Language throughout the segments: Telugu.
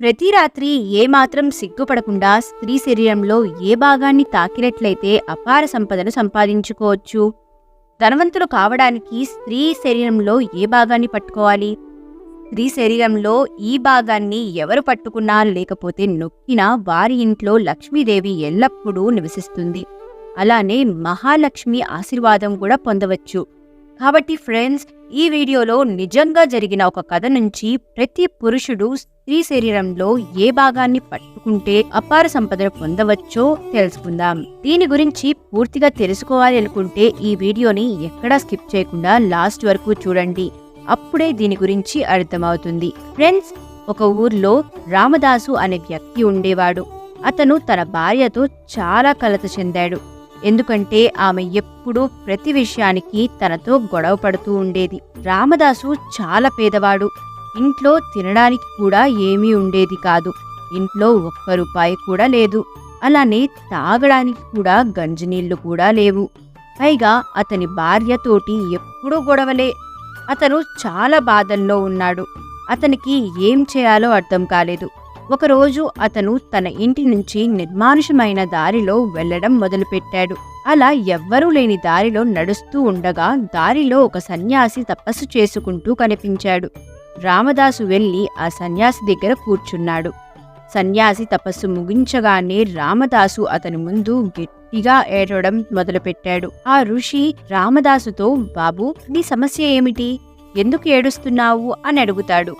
ప్రతి రాత్రి ఏమాత్రం సిగ్గుపడకుండా స్త్రీ శరీరంలో ఏ భాగాన్ని తాకినట్లయితే అపార సంపదను సంపాదించుకోవచ్చు. ధనవంతులు కావడానికి స్త్రీ శరీరంలో ఏ భాగాన్ని పట్టుకోవాలి? స్త్రీ శరీరంలో ఈ భాగాన్ని ఎవరు పట్టుకున్నా లేకపోతే నొక్కినా వారి ఇంట్లో లక్ష్మీదేవి ఎల్లప్పుడూ నివసిస్తుంది. అలానే మహాలక్ష్మి ఆశీర్వాదం కూడా పొందవచ్చు. కాబట్టి ఫ్రెండ్స్ ఈ వీడియోలో నిజంగా జరిగిన ఒక కథ నుంచి ప్రతి పురుషుడు స్త్రీ శరీరంలో ఏ భాగాన్ని పట్టుకుంటే అపార సంపదను పొందవచ్చో తెలుసుకుందాం. దీని గురించి పూర్తిగా తెలుసుకోవాలి అనుకుంటే ఈ వీడియోని ఎక్కడా స్కిప్ చేయకుండా లాస్ట్ వరకు చూడండి. అప్పుడే దీని గురించి అర్థమవుతుంది. ఫ్రెండ్స్ ఒక ఊర్లో రామదాసు అనే వ్యక్తి ఉండేవాడు. అతను తన భార్యతో చాలా కలత చెందాడు. ఎందుకంటే ఆమె ఎప్పుడూ ప్రతి విషయానికి తనతో గొడవ పడుతూ ఉండేది. రామదాసు చాలా పేదవాడు. ఇంట్లో తినడానికి కూడా ఏమీ ఉండేది కాదు. ఇంట్లో ఒక్క రూపాయి కూడా లేదు. అలానే తాగడానికి కూడా గంజినీళ్ళు కూడా లేవు. పైగా అతని భార్యతోటి ఎప్పుడూ గొడవలే. అతను చాలా బాధల్లో ఉన్నాడు. అతనికి ఏం చేయాలో అర్థం కాలేదు. ఒకరోజు అతను తన ఇంటి నుంచి నిర్మానుషమైన దారిలో వెళ్ళడం మొదలుపెట్టాడు. అలా ఎవ్వరూ లేని దారిలో నడుస్తూ ఉండగా దారిలో ఒక సన్యాసి తపస్సు చేసుకుంటూ కనిపించాడు. రామదాసు వెళ్ళి ఆ సన్యాసి దగ్గర కూర్చున్నాడు. సన్యాసి తపస్సు ముగించగానే రామదాసు అతని ముందు గట్టిగా ఏడవడం మొదలుపెట్టాడు. ఆ ఋషి రామదాసుతో బాబు నీ సమస్య ఏమిటి? ఎందుకు ఏడుస్తున్నావు? అని అడుగుతాడు.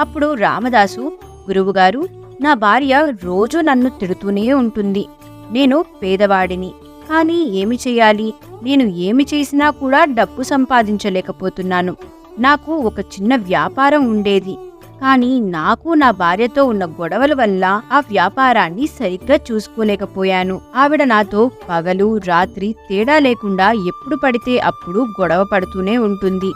అప్పుడు రామదాసు గురువుగారు నా భార్య రోజు నన్ను తిడుతూనే ఉంటుంది. నేను పేదవాడిని. కానీ ఏమి చేయాలి? నేను ఏమి చేసినా కూడా డబ్బు సంపాదించలేకపోతున్నాను. నాకు ఒక చిన్న వ్యాపారం ఉండేది. కానీ నాకు నా భార్యతో ఉన్న గొడవల వల్ల ఆ వ్యాపారాన్ని సరిగ్గా చూసుకోలేకపోయాను. ఆవిడ నాతో పగలు రాత్రి తేడా లేకుండా ఎప్పుడు పడితే అప్పుడు గొడవ పడుతూనే ఉంటుంది.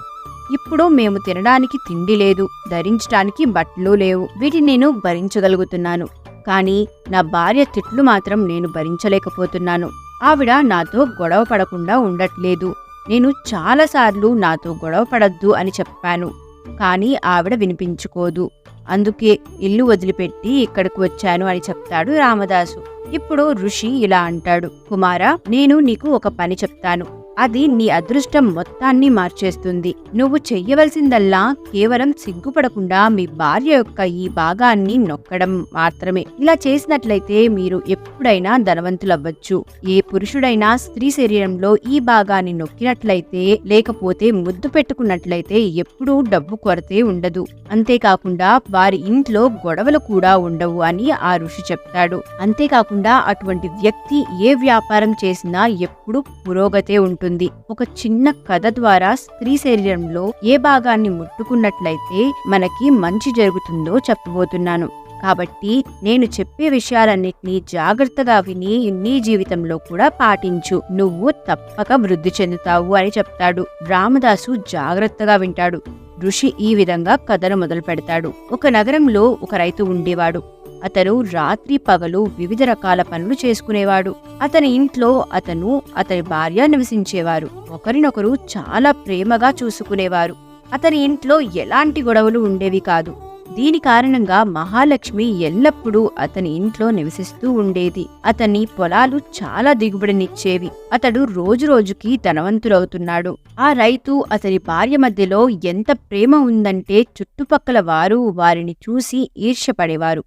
ఇప్పుడు మేము తినడానికి తిండి లేదు ధరించడానికి బట్టలు లేవు వీటిని నేను భరించగలుగుతున్నాను. కానీ నా భార్య తిట్లు మాత్రం నేను భరించలేకపోతున్నాను. ఆవిడ నాతో గొడవ పడకుండా ఉండట్లేదు. నేను చాలాసార్లు నాతో గొడవ పడద్దు అని చెప్పాను. కానీ ఆవిడ వినిపించుకోదు. అందుకే ఇల్లు వదిలిపెట్టి ఇక్కడికి వచ్చాను అని చెప్తాడు రామదాసు. ఇప్పుడు ఋషి ఇలా అంటాడు కుమారా నేను నీకు ఒక పని చెప్తాను. అది నీ అదృష్టం మొత్తాన్ని మార్చేస్తుంది. నువ్వు చెయ్యవలసిందల్లా కేవలం సిగ్గుపడకుండా మీ భార్య యొక్క ఈ భాగాన్ని నొక్కడం మాత్రమే. ఇలా చేసినట్లయితే మీరు ఎప్పుడైనా ధనవంతులవ్వచ్చు. ఏ పురుషుడైనా స్త్రీ శరీరంలో ఈ భాగాన్ని నొక్కినట్లయితే లేకపోతే ముద్దు పెట్టుకున్నట్లయితే ఎప్పుడూ డబ్బు కొరతే ఉండదు. అంతేకాకుండా వారి ఇంట్లో గొడవలు కూడా ఉండవు అని ఆ ఋషి చెప్తాడు. అంతేకాకుండా అటువంటి వ్యక్తి ఏ వ్యాపారం చేసినా ఎప్పుడూ పురోగతే ఉంటుంది. ఒక చిన్న కథ ద్వారా స్త్రీ శరీరంలో ఏ భాగాన్ని ముట్టుకున్నట్లయితే మనకి మంచి జరుగుతుందో చెప్పబోతున్నాను. కాబట్టి నేను చెప్పే విషయాలన్నిటినీ జాగ్రత్తగా విని నీ జీవితంలో కూడా పాటించు. నువ్వు తప్పక వృద్ధి చెందుతావు అని చెప్తాడు. రామదాసు జాగ్రత్తగా వింటాడు. ఋషి ఈ విధంగా కథను మొదలు పెడతాడు ఒక నగరంలో ఒక రైతు ఉండేవాడు. అతను రాత్రి పగలు వివిధ రకాల పనులు చేసుకునేవాడు. అతని ఇంట్లో అతను అతని భార్య నివసించేవారు. ఒకరినొకరు చాలా ప్రేమగా చూసుకునేవారు. అతని ఇంట్లో ఎలాంటి గొడవలు ఉండేవి కాదు. దీని కారణంగా మహాలక్ష్మి ఎల్లప్పుడూ అతని ఇంట్లో నివసిస్తూ ఉండేది. అతని పొలాలు చాలా దిగుబడినిచ్చేవి. అతడు రోజు రోజుకి ధనవంతుడవుతున్నాడు. ఆ రైతు అతని భార్య మధ్యలో ఎంత ప్రేమ ఉందంటే చుట్టుపక్కల వారు వారిని చూసి ఈర్ష్యపడేవారు.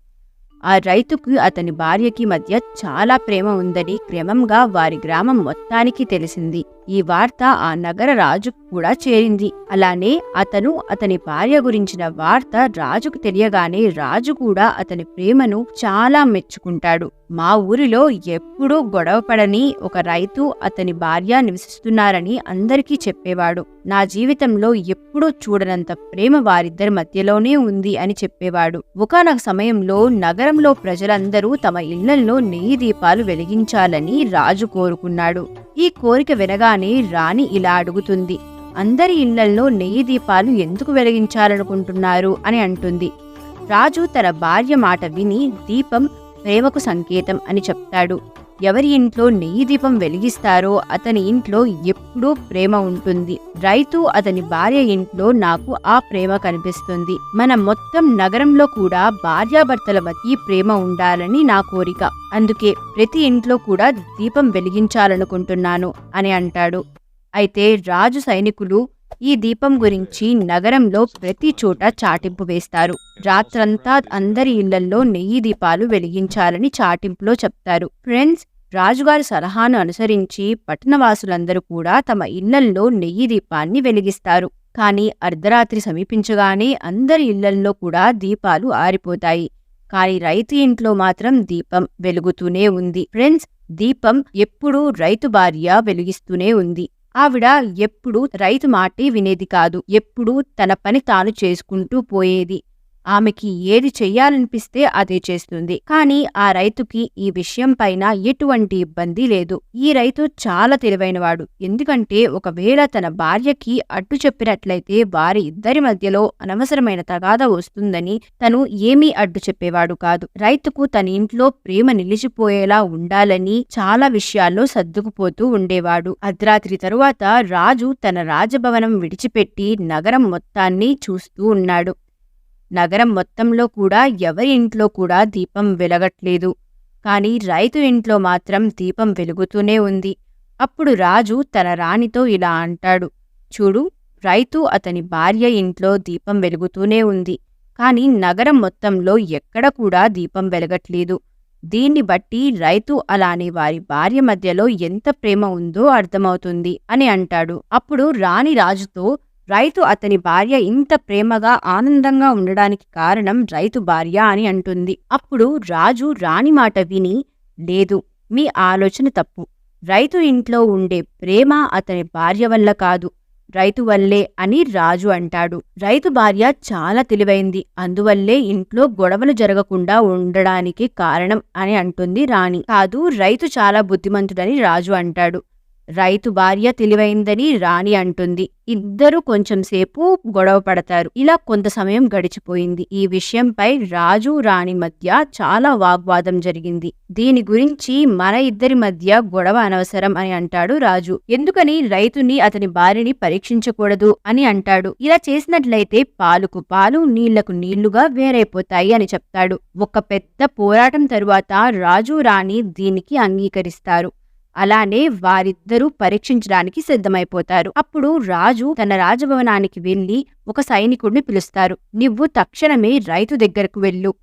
ఆ రైతుకు అతని భార్యకి మధ్య చాలా ప్రేమ ఉందని క్రమంగా వారి గ్రామం మొత్తానికి తెలిసింది. ఈ వార్త ఆ నగర రాజుకు కూడా చేరింది. అలానే అతను అతని భార్య గురించిన వార్త రాజుకు తెలియగానే రాజు కూడా అతని ప్రేమను చాలా మెచ్చుకుంటాడు. మా ఊరిలో ఎప్పుడూ గొడవపడని ఒక రైతు అతని భార్య నివసిస్తున్నారని అందరికీ చెప్పేవాడు. నా జీవితంలో ఎప్పుడూ చూడనంత ప్రేమ వారిద్దరి మధ్యలోనే ఉంది అని చెప్పేవాడు. ఒకనొక సమయంలో నగరంలో ప్రజలందరూ తమ ఇళ్ళలో నెయ్యి దీపాలు వెలిగించాలని రాజు కోరుకున్నాడు. ఈ కోరిక వినగా రాగానే రాణి ఇలా అడుగుతుంది. అందరి ఇళ్ళల్లో నెయ్యి దీపాలు ఎందుకు వెలిగించాలనుకుంటున్నారు అని అంటుంది. రాజు తన భార్య మాట విని దీపం ప్రేమకు సంకేతం అని చెప్తాడు. ఎవరి ఇంట్లో నెయ్యి దీపం వెలిగిస్తారో అతని ఇంట్లో ఎప్పుడూ ప్రేమ ఉంటుంది. రైతు అతని భార్య ఇంట్లో నాకు ఆ ప్రేమ కనిపిస్తుంది. మన మొత్తం నగరంలో కూడా భార్యాభర్తల మధ్య ప్రేమ ఉండాలని నా కోరిక. అందుకే ప్రతి ఇంట్లో కూడా దీపం వెలిగించాలనుకుంటున్నాను అని అంటాడు. అయితే రాజు సైనికులు ఈ దీపం గురించి నగరంలో ప్రతి చోట చాటింపు వేస్తారు. రాత్రంతా అందరి ఇళ్ళల్లో నెయ్యి దీపాలు వెలిగించాలని చాటింపులో చెప్తారు. ఫ్రెండ్స్ రాజుగారి సలహాను అనుసరించి పట్టణవాసులందరూ కూడా తమ ఇళ్ళల్లో నెయ్యి దీపాన్ని వెలిగిస్తారు. కానీ అర్ధరాత్రి సమీపించగానే అందరి ఇళ్ళల్లో కూడా దీపాలు ఆరిపోతాయి. కానీ రైతు ఇంట్లో మాత్రం దీపం వెలుగుతూనే ఉంది. ఫ్రెండ్స్ దీపం ఎప్పుడూ రైతు భార్య వెలిగిస్తూనే ఉంది. ఆవిడ ఎప్పుడూ రైతు మాటే వినేది కాదు ఎప్పుడూ తన పని తాను చేసుకుంటూ పోయేది. ఆమెకి ఏది చెయ్యాలనిపిస్తే అదే చేస్తుంది. కానీ ఆ రైతుకి ఈ విషయం పైన ఎటువంటి ఇబ్బంది లేదు. ఈ రైతు చాలా తెలివైనవాడు. ఎందుకంటే ఒకవేళ తన భార్యకి అడ్డు చెప్పినట్లయితే వారి ఇద్దరి మధ్యలో అనవసరమైన తగాద వస్తుందని తను ఏమీ అడ్డు చెప్పేవాడు కాదు. రైతుకు తన ఇంట్లో ప్రేమ నిలిచిపోయేలా ఉండాలని చాలా విషయాల్లో సర్దుకుపోతూ ఉండేవాడు. అర్ధరాత్రి తరువాత రాజు తన రాజభవనం విడిచిపెట్టి నగరం మొత్తాన్ని చూస్తూ ఉన్నాడు. నగరం మొత్తంలో కూడా ఎవరి ఇంట్లో కూడా దీపం వెలగట్లేదు. కానీ రైతు ఇంట్లో మాత్రం దీపం వెలుగుతూనే ఉంది. అప్పుడు రాజు తన రాణితో ఇలా అంటాడు. చూడు రైతు అతని భార్య ఇంట్లో దీపం వెలుగుతూనే ఉంది. కానీ నగరం మొత్తంలో ఎక్కడ కూడా దీపం వెలగట్లేదు. దీన్ని బట్టి రైతు అలానే వారి భార్య మధ్యలో ఎంత ప్రేమ ఉందో అర్థమవుతుంది అని అంటాడు. అప్పుడు రాణి రాజుతో రైతు అతని భార్య ఇంత ప్రేమగా ఆనందంగా ఉండడానికి కారణం రైతు భార్య అని అంటుంది. అప్పుడు రాజు రాణి మాట విని లేదు మీ ఆలోచన తప్పు. రైతు ఇంట్లో ఉండే ప్రేమ అతని భార్య వల్ల కాదు రైతు వల్లే అని రాజు అంటాడు. రైతు భార్య చాలా తెలివైంది అందువల్లే ఇంట్లో గొడవలు జరగకుండా ఉండడానికి కారణం అని అంటుంది రాణి. కాదు రైతు చాలా బుద్ధిమంతుడని రాజు అంటాడు. రైతు భార్య తెలివైందని రాణి అంటుంది. ఇద్దరు కొంచెం సేపు గొడవ పడతారు. ఇలా కొంత సమయం గడిచిపోయింది. ఈ విషయంపై రాజు రాణి మధ్య చాలా వాగ్వాదం జరిగింది. దీని గురించి మన ఇద్దరి మధ్య గొడవ అనవసరం అని అంటాడు రాజు. ఎందుకని రైతుని అతని భార్యని పరీక్షించకూడదు అని అంటాడు. ఇలా చేసినట్లయితే పాలుకు పాలు నీళ్ళకు నీళ్ళుగా వేరైపోతాయి అని చెప్తాడు. ఒక పెద్ద పోరాటం తరువాత రాజు రాణి దీనికి అంగీకరిస్తారు. అలానే వారిద్దరూ పరీక్షించడానికి సిద్ధమైపోతారు. అప్పుడు రాజు తన రాజభవనానికి వెళ్ళి ఒక సైనికుడిని పిలుస్తారు. నువ్వు తక్షణమే రైతు దగ్గరకు వెళ్ళు.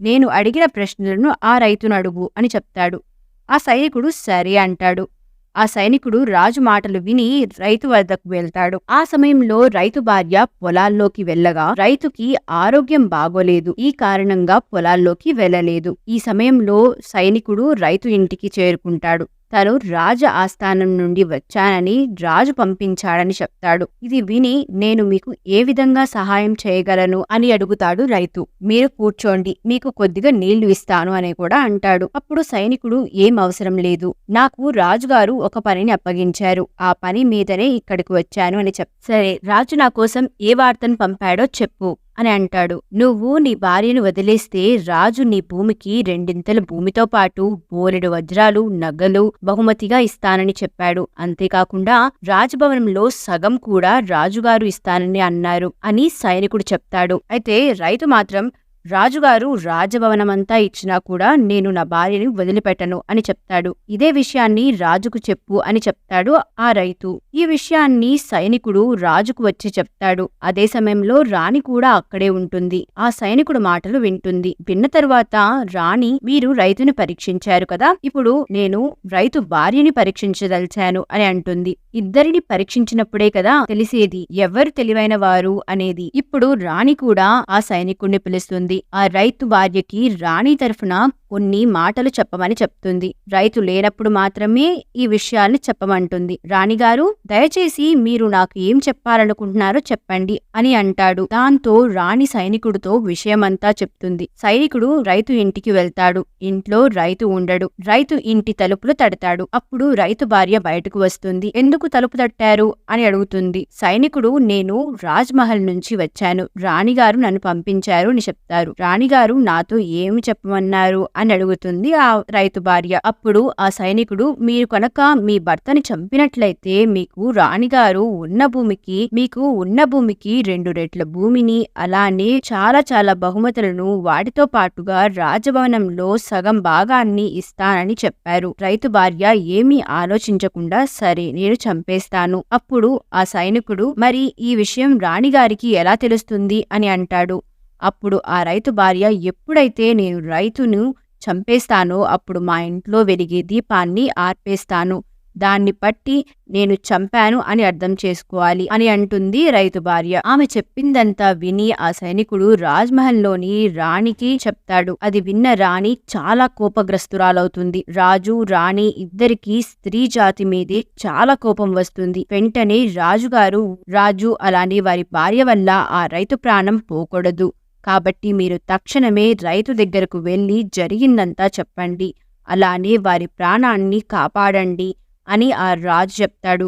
నేను అడిగిన ప్రశ్నలను ఆ రైతును అడుగు అని చెప్తాడు. ఆ సైనికుడు సరే అంటాడు. ఆ సైనికుడు రాజు మాటలు విని రైతు వద్దకు వెళ్తాడు. ఆ సమయంలో రైతు భార్య పొలాల్లోకి వెళ్ళగా రైతుకి ఆరోగ్యం బాగోలేదు. ఈ కారణంగా పొలాల్లోకి వెళ్ళలేదు. ఈ సమయంలో సైనికుడు రైతు ఇంటికి చేరుకుంటాడు. తను రాజ ఆస్థానం నుండి వచ్చానని రాజు పంపించాడని చెప్తాడు. ఇది విని నేను మీకు ఏ విధంగా సహాయం చేయగలను అని అడుగుతాడు రైతు. మీరు కూర్చోండి మీకు కొద్దిగా నీళ్ళు ఇస్తాను అని కూడా అంటాడు. అప్పుడు సైనికుడు ఏం అవసరం లేదు. నాకు రాజుగారు ఒక పనిని అప్పగించారు. ఆ పని మీదనే ఇక్కడికి వచ్చాను అని చెప్ సరే రాజు నా కోసం ఏ వార్తను పంపాడో చెప్పు. అని అంటాడు. నువ్వు నీ భార్యను వదిలేస్తే రాజు నీ భూమికి రెండింతల భూమితో పాటు బోలెడు వజ్రాలు నగలు బహుమతిగా ఇస్తానని చెప్పాడు. అంతేకాకుండా రాజభవనంలో సగం కూడా రాజుగారు ఇస్తానని అన్నారు అని సైనికుడు చెప్తాడు. అయితే రైతు మాత్రం రాజుగారు రాజభవనమంతా ఇచ్చినా కూడా నేను నా భార్యని వదిలిపెట్టను అని చెప్తాడు. ఇదే విషయాన్ని రాజుకు చెప్పు అని చెప్తాడు ఆ రైతు. ఈ విషయాన్ని సైనికుడు రాజుకు వచ్చి చెప్తాడు. అదే సమయంలో రాణి కూడా అక్కడే ఉంటుంది. ఆ సైనికుడు మాటలు వింటుంది. విన్న తరువాత రాణి మీరు రైతుని పరీక్షించారు కదా. ఇప్పుడు నేను రైతు భార్యని పరీక్షించదలిచాను అని అంటుంది. ఇద్దరిని పరీక్షించినప్పుడే కదా తెలిసేది. ఎవరు తెలివైన వారు అనేది. ఇప్పుడు రాణి కూడా ఆ సైనికుడిని పిలుస్తుంది. ఆ రైతు భార్యకి రాణి తరఫున కొన్ని మాటలు చెప్పమని చెప్తుంది. రైతు లేనప్పుడు మాత్రమే ఈ విషయాన్ని చెప్పమంటుంది. రాణిగారు దయచేసి మీరు నాకు ఏం చెప్పాలనుకుంటున్నారో చెప్పండి అని అంటాడు. దాంతో రాణి సైనికుడితో విషయమంతా చెప్తుంది. సైనికుడు రైతు ఇంటికి వెళ్తాడు. ఇంట్లో రైతు ఉండడు. రైతు ఇంటి తలుపులు తడతాడు. అప్పుడు రైతు భార్య బయటకు వస్తుంది. ఎందుకు తలుపు తట్టారు? అని అడుగుతుంది. సైనికుడు నేను రాజ్మహల్ నుంచి వచ్చాను. రాణిగారు నన్ను పంపించారు అని చెప్తారు. చెప్తారు రాణిగారు నాతో ఏమి చెప్పమన్నారు? అని అడుగుతుంది ఆ రైతు భార్య. అప్పుడు ఆ సైనికుడు మీరు కనుక మీ భర్తని చంపినట్లయితే మీకు రాణిగారు ఉన్న భూమికి మీకు ఉన్న భూమికి రెండు రెట్ల భూమిని అలానే చాలా చాలా బహుమతులను వాటితో పాటుగా రాజభవనంలో సగం భాగాన్ని ఇస్తానని చెప్పారు. రైతు భార్య ఏమీ ఆలోచించకుండా సరే నేను చంపేస్తాను. అప్పుడు ఆ సైనికుడు మరి ఈ విషయం రాణిగారికి ఎలా తెలుస్తుంది? అని అంటాడు. అప్పుడు ఆ రైతు భార్య ఎప్పుడైతే నేను రైతును చంపేస్తానో అప్పుడు మా ఇంట్లో వెలిగే దీపాన్ని ఆర్పేస్తాను. దాన్ని పట్టి నేను చంపాను అని అర్థం చేసుకోవాలి అని అంటుంది రైతు భార్య. ఆమె చెప్పిందంతా విని ఆ సైనికుడు రాజ్మహల్లోని రాణికి చెప్తాడు. అది విన్న రాణి చాలా కోపగ్రస్తురాలవుతుంది. రాజు రాణి ఇద్దరికి స్త్రీ జాతి మీదే చాలా కోపం వస్తుంది. వెంటనే రాజుగారు రాజు అలానే వారి భార్య వల్ల ఆ రైతు ప్రాణం పోకూడదు. కాబట్టి మీరు తక్షణమే రైతు దగ్గరకు వెళ్ళి జరిగిందంతా చెప్పండి. అలానే వారి ప్రాణాన్ని కాపాడండి అని ఆ రాజు చెప్తాడు.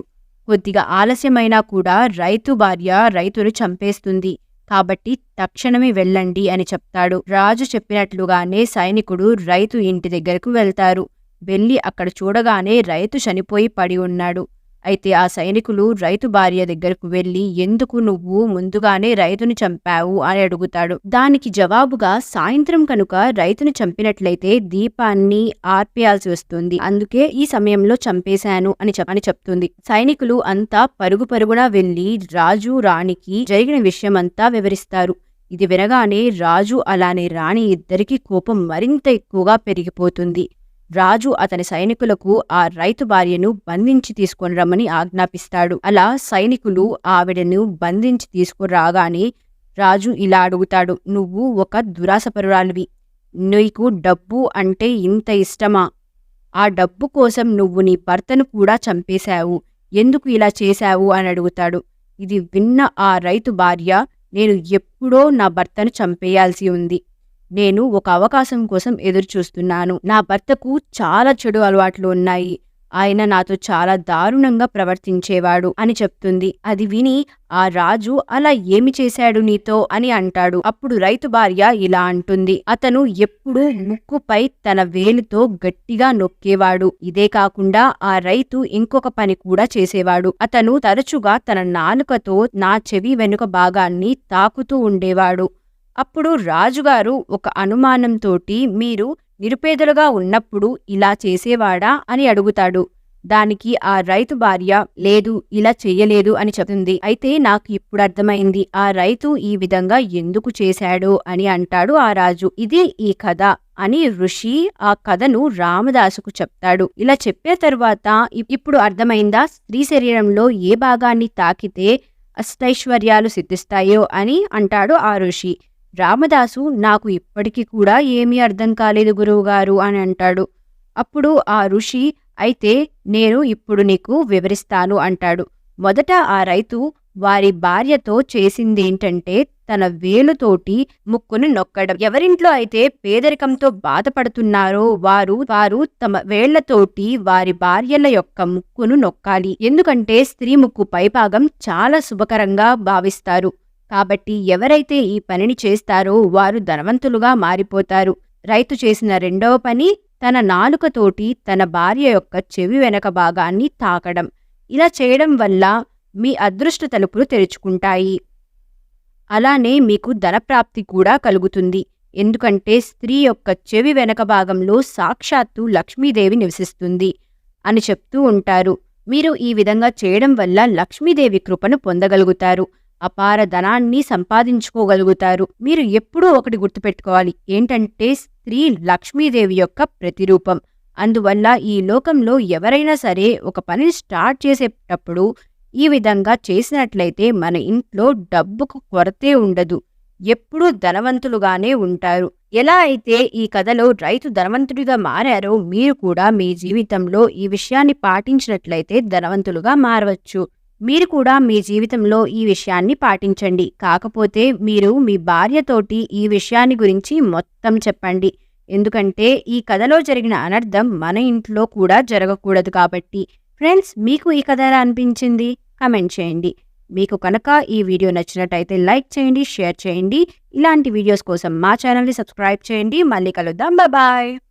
కొద్దిగా ఆలస్యమైనా కూడా రైతు భార్య రైతును చంపేస్తుంది. కాబట్టి తక్షణమే వెళ్ళండి అని చెప్తాడు. రాజు చెప్పినట్లుగానే సైనికుడు రైతు ఇంటి దగ్గరకు వెళ్తారు. వెళ్ళి అక్కడ చూడగానే రైతు చనిపోయి పడి ఉన్నాడు. అయితే ఆ సైనికులు రైతు భార్య దగ్గరకు వెళ్ళి ఎందుకు నువ్వు ముందుగానే రైతును చంపావు? అని అడుగుతాడు. దానికి జవాబుగా సాయంత్రం కనుక రైతును చంపినట్లయితే దీపాన్ని ఆర్పేయాల్సి వస్తుంది. అందుకే ఈ సమయంలో చంపేశాను అని అని చెప్తుంది. సైనికులు అంతా పరుగు పరుగున వెళ్ళి రాజు రాణికి జరిగిన విషయమంతా వివరిస్తారు. ఇది వినగానే రాజు అలానే రాణి ఇద్దరికి కోపం మరింత ఎక్కువగా పెరిగిపోతుంది. రాజు అతని సైనికులకు ఆ రైతు భార్యను బంధించి తీసుకొని రమ్మని ఆజ్ఞాపిస్తాడు. అలా సైనికులు ఆవిడను బంధించి తీసుకురాగానే రాజు ఇలా అడుగుతాడు నువ్వు ఒక దురాసపరురాలివి నీకు డబ్బు అంటే ఇంత ఇష్టమా? ఆ డబ్బు కోసం నువ్వు నీ భర్తను కూడా చంపేశావు. ఎందుకు ఇలా చేశావు? అని అడుగుతాడు. ఇది విన్న ఆ రైతు భార్య నేను ఎప్పుడో నా భర్తను చంపేయాల్సి ఉంది. నేను ఒక అవకాశం కోసం ఎదురు చూస్తున్నాను నా భర్తకు చాలా చెడు అలవాట్లు ఉన్నాయి. ఆయన నాతో చాలా దారుణంగా ప్రవర్తించేవాడు అని చెప్తుంది. అది విని ఆ రాజు అలా ఏమి చేశాడు నీతో? అని అంటాడు. అప్పుడు రైతు భార్య ఇలా అంటుంది. అతను ఎప్పుడూ ముక్కుపై తన వేలుతో గట్టిగా నొక్కేవాడు. ఇదే కాకుండా ఆ రైతు ఇంకొక పని కూడా చేసేవాడు. అతను తరచుగా తన నాలుకతో నా చెవి వెనుక భాగాన్ని తాకుతూ ఉండేవాడు. అప్పుడు రాజుగారు ఒక అనుమానంతోటి మీరు నిరుపేదలుగా ఉన్నప్పుడు ఇలా చేసేవాడా? అని అడుగుతాడు. దానికి ఆ రైతు భార్య లేదు ఇలా చెయ్యలేదు అని చెప్తుంది. అయితే నాకు ఇప్పుడు అర్థమైంది ఆ రైతు ఈ విధంగా ఎందుకు చేశాడు? అని అంటాడు ఆ రాజు. ఇది ఈ కథ అని ఋషి ఆ కథను రామదాసుకు చెప్తాడు. ఇలా చెప్పే తరువాత ఇప్పుడు అర్థమైందా? స్త్రీ శరీరంలో ఏ భాగాన్ని తాకితే అష్టైశ్వర్యాలు సిద్ధిస్తాయో అని అంటాడు ఆ ఋషి. రామదాసు నాకు ఇప్పటికీ కూడా ఏమీ అర్థం కాలేదు గురువుగారు అని అంటాడు. అప్పుడు ఆ ఋషి అయితే నేను ఇప్పుడు నీకు వివరిస్తాను అంటాడు. మొదట ఆ రైతు వారి భార్యతో చేసిందేంటంటే తన వేలుతోటి ముక్కును నొక్కడం. ఎవరింట్లో అయితే పేదరికంతో బాధపడుతున్నారో వారు వారు తమ వేళ్ళతోటి వారి భార్యల యొక్క ముక్కును నొక్కాలి. ఎందుకంటే స్త్రీ ముక్కు పైభాగం చాలా శుభకరంగా భావిస్తారు. కాబట్టి ఎవరైతే ఈ పనిని చేస్తారో వారు ధనవంతులుగా మారిపోతారు. రైతు చేసిన రెండవ పని తన నాలుకతోటి తన భార్య యొక్క చెవి వెనక భాగాన్ని తాకడం. ఇలా చేయడం వల్ల మీ అదృష్ట తలుపులు తెరుచుకుంటాయి. అలానే మీకు ధనప్రాప్తి కూడా కలుగుతుంది. ఎందుకంటే స్త్రీ యొక్క చెవి వెనక భాగంలో సాక్షాత్తు లక్ష్మీదేవి నివసిస్తుంది అని చెప్తూ ఉంటారు. మీరు ఈ విధంగా చేయడం వల్ల లక్ష్మీదేవి కృపను పొందగలుగుతారు. అపార ధనాన్ని సంపాదించుకోగలుగుతారు. మీరు ఎప్పుడూ ఒకటి గుర్తుపెట్టుకోవాలి. ఏంటంటే స్త్రీ లక్ష్మీదేవి యొక్క ప్రతిరూపం. అందువల్ల ఈ లోకంలో ఎవరైనా సరే ఒక పనిని స్టార్ట్ చేసేటప్పుడు ఈ విధంగా చేసినట్లయితే మన ఇంట్లో డబ్బుకు కొరతే ఉండదు. ఎప్పుడూ ధనవంతులుగానే ఉంటారు. ఎలా అయితే ఈ కథలో రైతు ధనవంతుడిగా మారారో మీరు కూడా మీ జీవితంలో ఈ విషయాన్ని పాటించినట్లయితే ధనవంతులుగా మారవచ్చు. మీరు కూడా మీ జీవితంలో ఈ విషయాన్ని పాటించండి. కాకపోతే మీరు మీ భార్యతోటి ఈ విషయాన్ని గురించి మొత్తం చెప్పండి. ఎందుకంటే ఈ కథలో జరిగిన అనర్థం మన ఇంట్లో కూడా జరగకూడదు కాబట్టి. ఫ్రెండ్స్ మీకు ఈ కథ ఎలా అనిపించింది? కమెంట్ చేయండి. మీకు కనుక ఈ వీడియో నచ్చినట్టయితే లైక్ చేయండి షేర్ చేయండి. ఇలాంటి వీడియోస్ కోసం మా ఛానల్ని సబ్స్క్రైబ్ చేయండి. మళ్ళీ కలుద్దాం. బాయ్